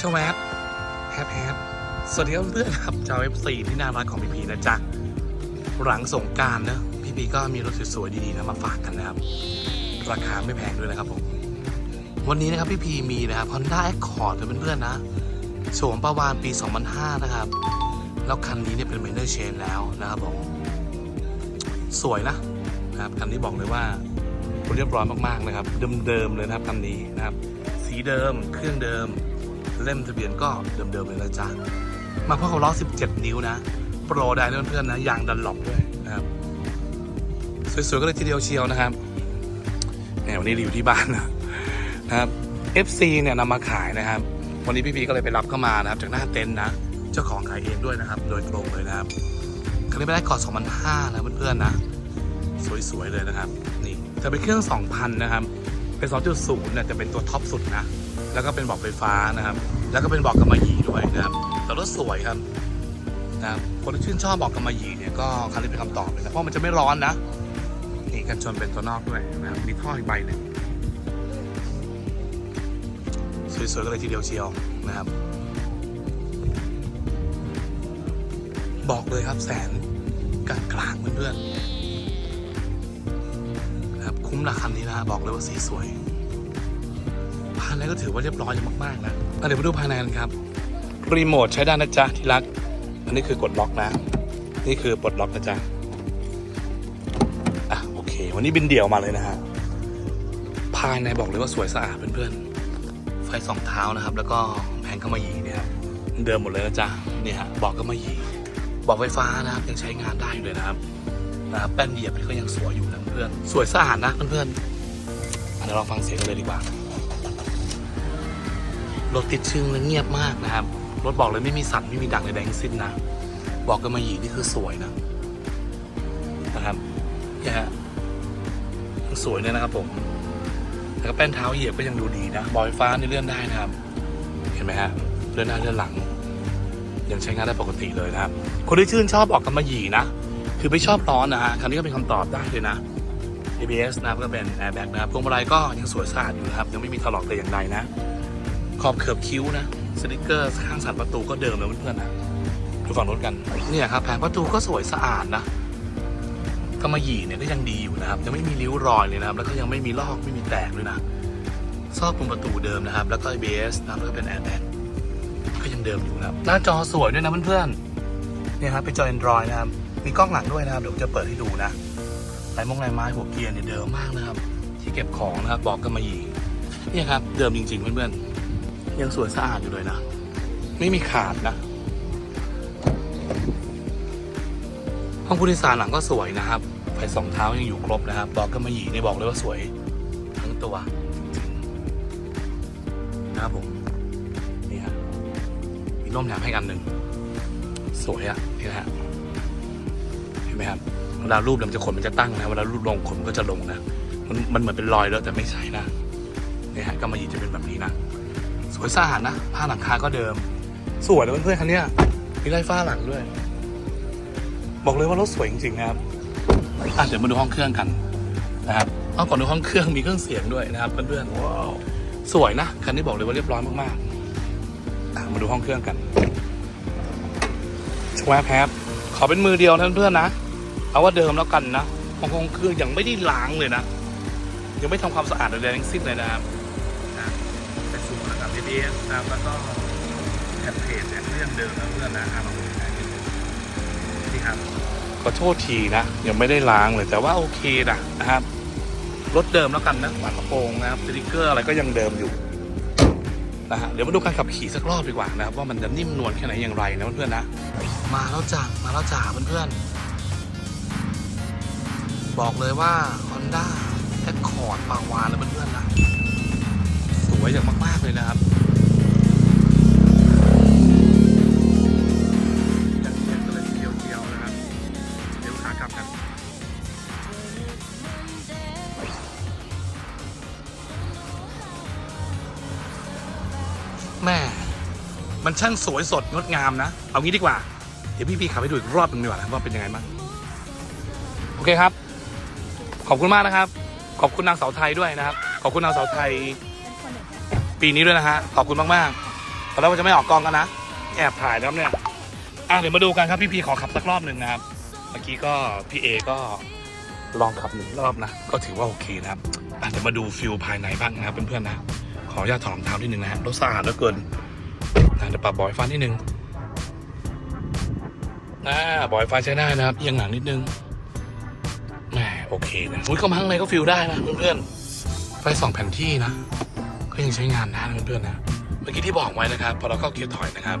ชวแวบแฮปแฮปสวัสดีครับเพื่อนๆครับชาวเอฟซีที่น่ารักของพีพีนะจ๊ะ หลังสงการนะพี่พีก็มีรถสวยๆดีๆนะมาฝากกันนะครับ ราคาไม่แพงด้วยนะครับผม วันนี้นะครับพี่พีมีนะครับ Honda Accord นะเพื่อนๆนะโฉมประวานปี 2005 นะครับ แล้วคันนี้เนี่ยเป็น minor change แล้วนะครับผม สวยนะนะครับคันนี้บอกเลยว่าเรียบร้อยมากๆนะครับ เดิมๆเลยนะครับคันนี้นะครับ สีเดิม เครื่องเดิม เล่มทะเบียนก็เดิมๆเลยนะจ๊ะมาเพราะเขาล้อ 17 นิ้วนะ โปรได้เพื่อนๆนะยางดันหลบด้วยนะครับสวยๆก็เลยทีเดียวเชียวนะครับเนี่ยวันนี้รีวิวที่บ้านนะนะครับ FC เนี่ยนำมาขายนะครับ วันนี้พี่พีก็เลยไปรับเข้ามานะครับ จากหน้าเต็นท์นะ เจ้าของขายเองด้วยนะครับ โดยตรงเลยนะครับคันนี้ไม่ได้ก่อน2005นะเพื่อนๆนะ สวยๆเลยนะครับ นี่จะเป็นเครื่อง 2,000 นะครับ เป็น 2.0เนี่ยจะเป็นตัวท็อปสุดนะ แล้วก็เป็นบอกไฟฟ้านะครับ แล้วก็เป็นบอกกำมะหยี่ด้วยนะครับแต่รถสวยครับนะครับคนที่ชื่นชอบบอกกำมะหยี่เนี่ยก็คันนี้เป็นคำตอบเลยนะเพราะมันจะไม่ร้อนนะนี่กันชนเป็นตัวนอกด้วยนะครับมีท่ออีกใบหนึ่งสวยๆกันเลยทีเดียวเชียวนะครับ บอกเลยครับแสนกลางกลางเพื่อนๆนะครับคุ้มราคานี้นะบอกเลยว่าสีสวย ภายในก็ถือว่าเรียบร้อยมากๆนะเดี๋ยวมาดูภายในกันครับ รีโมทใช้ได้นะจ๊ะที่รัก อันนี้คือกดล็อกนะ นี่คือปลดล็อกนะจ๊ะ อะโอเค วันนี้บินเดี่ยวมาเลยนะฮะ ภายในบอกเลยว่าสวยสะอาดเพื่อนๆ ไฟสองเท้านะครับ แล้วก็แผงกำมะหยี่เนี่ยเดิมหมดเลยนะจ๊ะนี่ฮะบอกกำมะหยี่บอกไฟฟ้านะครับยังใช้งานได้อยู่เลยนะครับนะครับแป้นเหยียบก็ยังสวยอยู่นะเพื่อน สวยสะอาดนะเพื่อนๆอะเดี๋ยวลองฟังเสียงกันเลยดีกว่า รถติดชึงและเงียบมากนะครับ รถบอกเลยไม่มีสั่นไม่มีดังใดๆทั้งสิ้นนะ บอกกันมาหยีนี่คือสวยนะนะครับเนี่ยฮะสวยเลยนะครับผม แล้วก็แป้นเท้าเหยียบก็ยังดูดีนะ บอกไฟฟ้านี่เลื่อนได้นะครับ เห็นไหมฮะ เลื่อนหน้าเลื่อนหลัง ยังใช้งานได้ปกติเลยนะครับ คนที่ชื่นชอบออกกำมะหยีนะ คือไม่ชอบร้อนนะฮะครั้นี้ก็เป็นคำตอบได้เลยนะ ABS นะครับก็เป็น airbag นะครับ พวงมาลัยก็ยังสวยสะอาดอยู่นะครับ ยังไม่มีถลอกแต่อย่างใดนะ ขอบเขือบคิ้วนะสติกเกอร์ข้างสันประตูก็เดิมเลยเพื่อนๆนะดูฝั่งรถกันเนี่ยครับแผงประตูก็สวยสะอาดนะกำมะหยี่เนี่ยก็ยังดีอยู่นะครับ ยังไม่มีริ้วรอยเลยนะครับ แล้วก็ยังไม่มีลอกไม่มีแตกด้วยนะซอกปุ่มประตูเดิมนะครับ แล้วก็ ABS นะแล้วก็เป็น airbag ก็ยังเดิมอยู่นะครับหน้าจอสวยด้วยนะเพื่อนๆเนี่ยครับเป็นจอ Android นะครับมีกล้องหลังด้วยนะครับเดี๋ยวจะเปิดให้ดูนะลายมงลายไม้หัวเกียร์เนี่ยเดิมมากนะครับ ที่เก็บของนะครับบอกกันมาอีกเนี่ยครับเดิมจริงๆเพื่อนๆ ยังสวยสะอาดอยู่เลยนะ ไม่มีขาดนะ ห้องผู้โดยสารหลังก็สวยนะครับ ไฟสองเท้ายังอยู่ครบนะครับบอกกันมาอีนี่บอกเลยว่าสวยทั้งตัวนะครับผม นี่ฮะมีร่มแถมให้อันหนึ่ง สวยอะนี่นะฮะ เห็นไหมครับ เวลารูปเนี่ยมันจะขนมันจะตั้งนะ เวลารูปลงขนก็จะลงนะ มันมันเหมือนเป็นรอยแล้วแต่ไม่ใช่นะนี่ฮะกำมะหยีจะเป็นแบบนี้นะ สวยสะอาดนะผ้าหลังคาก็เดิม สวยเลยเพื่อนๆคันนี้มีไล่ฟ้าหลังด้วย บอกเลยว่ารถสวยจริงๆนะครับอะเดี๋ยวมาดูห้องเครื่องกันนะครับเอาก่อนดูห้องเครื่องมีเครื่องเสียงด้วยนะครับเพื่อนๆว้าวสวยนะคันนี้บอกเลยว่าเรียบร้อยมากๆมาดูห้องเครื่องกันชวแพบขอเป็นมือเดียวนะเพื่อนๆนะเอาว่าเดิมแล้วกันนะห้องเครื่องยังไม่ได้ล้างเลยนะยังไม่ทำความสะอาดอะไรทั้งสิ้นเลยนะครับ สูงนะครับ ABS นะครับแล้วก็แผ่นเพจเนี่ยเครื่องเดิมนะเพื่อนนะอะลองดูนะนี่ครับขอโทษทีนะ ยังไม่ได้ล้างเลยแต่ว่าโอเคนะนะครับรถเดิมแล้วกันนะฝากระโปรงนะครับสติกเกอร์อะไรก็ยังเดิมอยู่นะฮะเดี๋ยวมาดูการขับขี่สักรอบดีกว่านะครับว่ามันจะนิ่มนวลแค่ไหนอย่างไรนะเพื่อนๆนะมาแล้วจ้ะมาแล้วจ้าเพื่อนๆบอกเลยว่า Honda Accord ปาวานเลยเพื่อนๆนะส วยอย่างมาก ๆ เลยนะครับย่างเช่นก็เลยเดียวเดียวนะครับเดี๋ยวขากันแม่มันช่างสวยสดงดงามนะ เอางี้ดีกว่า เดี๋ยวพี่พี่ขับให้ดูอีกรอบหนึงดีกว่านะว่าเป็นยังไงบ้างโอเคครับ ขอบคุณมากนะครับ ขอบคุณนางสาวไทยด้วยนะครับ ขอบคุณนางสาวไทย ปีนี้ด้วยนะฮะ ขอบคุณมากๆตอนแรกว่าจะไม่ออกกองกันนะ แอบถ่ายนะครับเนี่ย อะเดี๋ยวมาดูกันครับพี่พีขอขับสักรอบหนึ่งนะครับ เมื่อกี้ก็พี่เอก็ลองขับหนึ่งรอบนะ ก็ถือว่าโอเคนะครับอะเดี๋ยวมาดูฟิลภายในบ้างนะครับเพื่อนๆนะ ขออนุญาตถอดรองเท้านิดนึงนะฮะรถสะอาดเหลือเกินนะเดี๋ยวปรับบอยฟ้านิดนึงนะบอยฟ้าใช้ได้นะครับเอียงหนังนิดนึงแหมโอเคนะอุ้ยก็มาข้างในก็ฟิลได้นะเพื่อนๆไฟสองแผ่นที่นะ ก็ยังใช้งานได้นะเพื่อนๆนะเมื่อกี้ที่บอกไว้นะครับ พอเราเข้าเกียร์ถอยนะครับ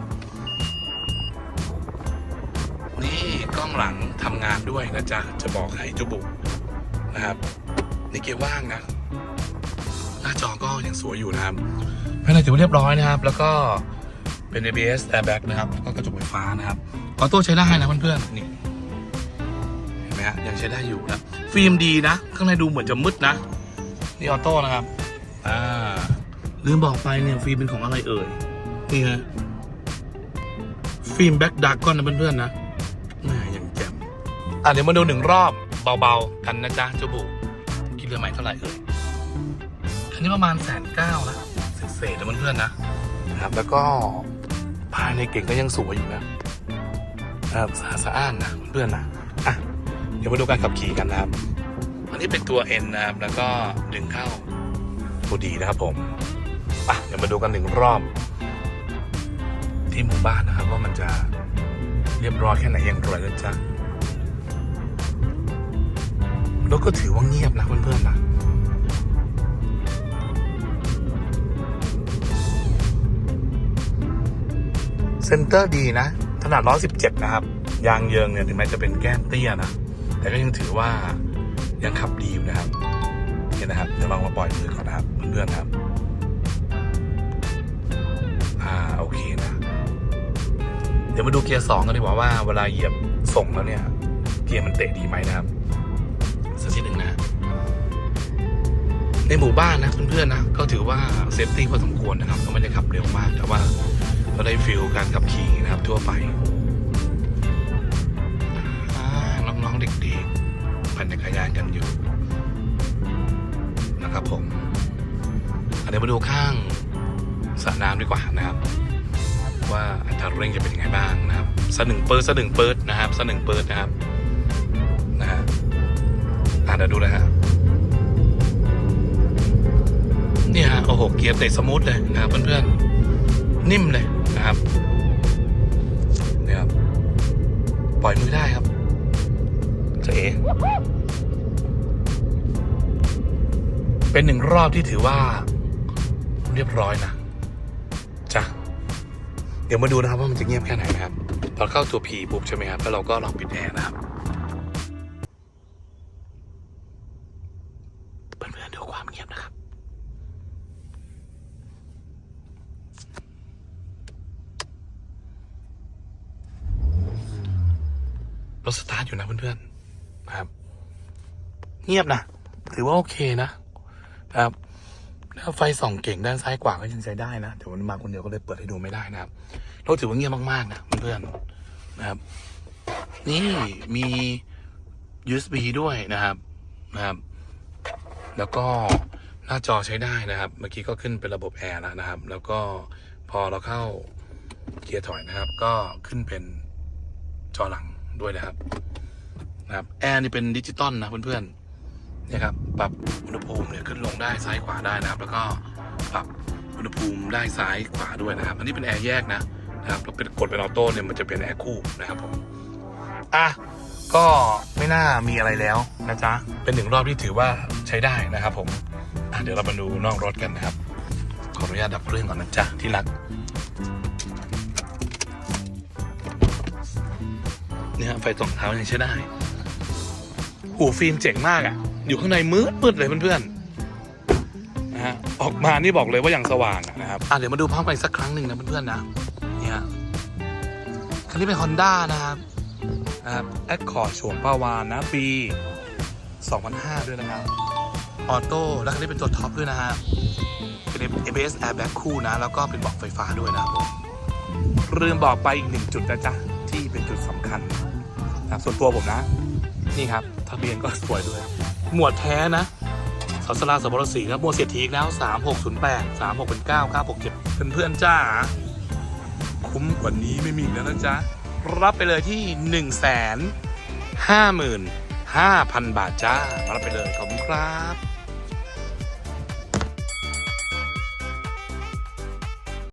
นี่กล้องหลังทำงานด้วยนะจ๊ะจะบอกให้จุบุนะครับนี่เกียร์ว่างนะ หน้าจอก็ยังสวยอยู่นะครับภายในถือว่าเรียบร้อยนะครับ แล้วก็เป็น ABS airbag นะครับแล้วก็กระจกไฟฟ้านะครับออโต้ใช้ได้นะเพื่อนๆนี่เห็นไหมฮะยังใช้ได้อยู่นะฟิล์มดีนะ ข้างในดูเหมือนจะมืดนะ นี่ออโต้นะครับ อ่า ลืมบอกไปเนี่ยฟิล์มเป็นของอะไรเอ่ย นี่ฮะฟิล์มแบ็กดาร์กอนนะเพื่อนๆนะแหม่อย่างแจ่มอะเดี๋ยวมาดูหนึ่งรอบเบาๆ กันนะจ๊ะเจ้าบุคิดเรือใหม่เท่าไหร่เอ่ย อันนี้ประมาณแสนเก้านะเศษๆนะเพื่อนๆนะนะครับ แล้วก็ภายในเก่งก็ยังสวยอยู่นะนะครับสะอาดสะอ้านนะเพื่อนๆนะอะเดี๋ยวมาดูการขับขี่กันนะครับอันนี้เป็นตัว N นะครับแล้วก็ดึงเข้าตัวดีนะครับผม อะเดี๋ยวมาดูกันหนึ่งรอบ ที่หมู่บ้านนะครับว่ามันจะเรียบร้อยแค่ไหนอย่างไรนะจ๊ะแล้วก็ถือว่าเงียบนะเพื่อนๆนะเซนเตอร์ดีนะ ขนาด 117 นะครับ ยางเยิงเนี่ย ถึงแม้จะเป็นแก้มเตี้ยนะ แต่ก็ยังถือว่ายังขับดีอยู่นะครับเนี่นะครับ เดี๋ยวลองมาปล่อยมือก่อนนะครับ เพื่อนๆครับ โอเคนะ เดี๋ยวมาดูเกียร์สองกันดีกว่าว่าเวลาเหยียบส่งแล้วเนี่ย เกียร์มันเตะดีไหมนะครับสักทีหนึ่งนะ ในหมู่บ้านนะเพื่อนๆนะ ก็ถือว่าเซฟตี้พอสมควรนะครับก็ไม่ได้ขับเร็วมากแต่ว่าก็ได้ฟิลการขับขี่นะครับ ทั่วไปอ่าน้องๆเด็กๆปั่นจักรยานกันอยู่นะครับผมอะเดี๋ยวมาดูข้างสระน้ำดีกว่านะครับ ว่าอัตราเร่งจะเป็นยังไงบ้างนะครับสะหนึ่งเปิดสะหนึ่งเปิดนะครับสะหนึ่งเปิดนะครับนะฮะอะเดี๋ยวดูนะฮะนี่ฮะโอ้โหเกียร์เตะสมูทเลยนะครับเพื่อนๆนิ่มเลยนะครับนี่ครับปล่อยมือได้ครับเจ๊เป็นหนึ่งรอบที่ถือว่าเรียบร้อยนะ เดี๋ยวมาดูนะครับว่ามันจะเงียบแค่ไหนนะครับพอเข้าตัว P ปุ๊บใช่ไหมครับแล้วเราก็ลองปิดแอร์นะครับเพื่อนๆดูความเงียบนะครับรถสตาร์ทอยู่นะเพื่อนๆนะครับ เงียบนะถือว่าโอเคนะครับ แล้วไฟส่องเก่งด้านซ้ายขวาก็ยังใช้ได้นะแต่วันนี้มาคนเดียวก็เลยเปิดให้ดูไม่ได้นะครับรถถือว่าเงียบมากๆนะเพื่อนๆนะครับ นี่มี USB ด้วยนะครับนะครับ แล้วก็หน้าจอใช้ได้นะครับ เมื่อกี้ก็ขึ้นเป็นระบบแอร์แล้วนะครับ แล้วก็พอเราเข้าเกียร์ถอยนะครับ ก็ขึ้นเป็นจอหลังด้วยนะครับนะครับแอร์นี่เป็นดิจิตอลนะเพื่อนๆ นี่ยครับปรับอุณหภูมิเนี่ยขึ้นลงได้ซ้ายขวาได้นะครับ แล้วก็ปรับอุณหภูมิได้ซ้ายขวาด้วยนะครับ อันนี้เป็นแอร์แยกนะนะครับเราเป็นกดเป็นออโต้เนี่ยมันจะเป็นแอร์คู่นะครับผมอะก็ไม่น่ามีอะไรแล้วนะจ๊ะเป็นหนึ่งรอบที่ถือว่าใช้ได้นะครับ ผมอะเดี๋ยวเรามาดูนอกรถกันนะครับ ขออนุญาตดับเครื่องก่อนนะจ๊ะที่รักเนี่ยฮะไฟส่องเท้ายังใช้ได้หูฟิล์มเจ๋งมากอะ่ะ อยู่ข้างในมืดมืดเลยเพื่อนๆนะฮะออกมานี่บอกเลยว่าอย่างสว่างนะครับอะเดี๋ยวมาดูพร้อมกันอีกสักครั้งหนึ่งนะเพื่อนๆนะเนี่ยคันนี้เป็น Honda นะครับนะครับแอคคอร์ดโฉมปาวานนะปี 2005 ด้วยนะครับออโต้แล้วคันนี้เป็นตัวท็อปด้วยนะฮะเป็น ABS airbag คู่นะ แล้วก็เป็นเบอกไฟฟ้าด้วยนะครับผมลืมบอกไปอีกหนึ่งจุดนะจ๊ะ ที่เป็นจุดสำคัญนะส่วนตัวผมนะ นี่ครับทะเบียนก็สวยด้วย หมวดแท้นะสสลาสบรสีนะบหมวดเสียทีอีกแล้ว 3608 36เป็น9 967เพื่อนๆจ้า คุ้มกว่านี้ไม่มีแล้วนะจ๊ะ รับไปเลยที่1นึ่งแสนห้าหมื่นห้าพันบาทจ้ารับไปเลยขอบคุณครับ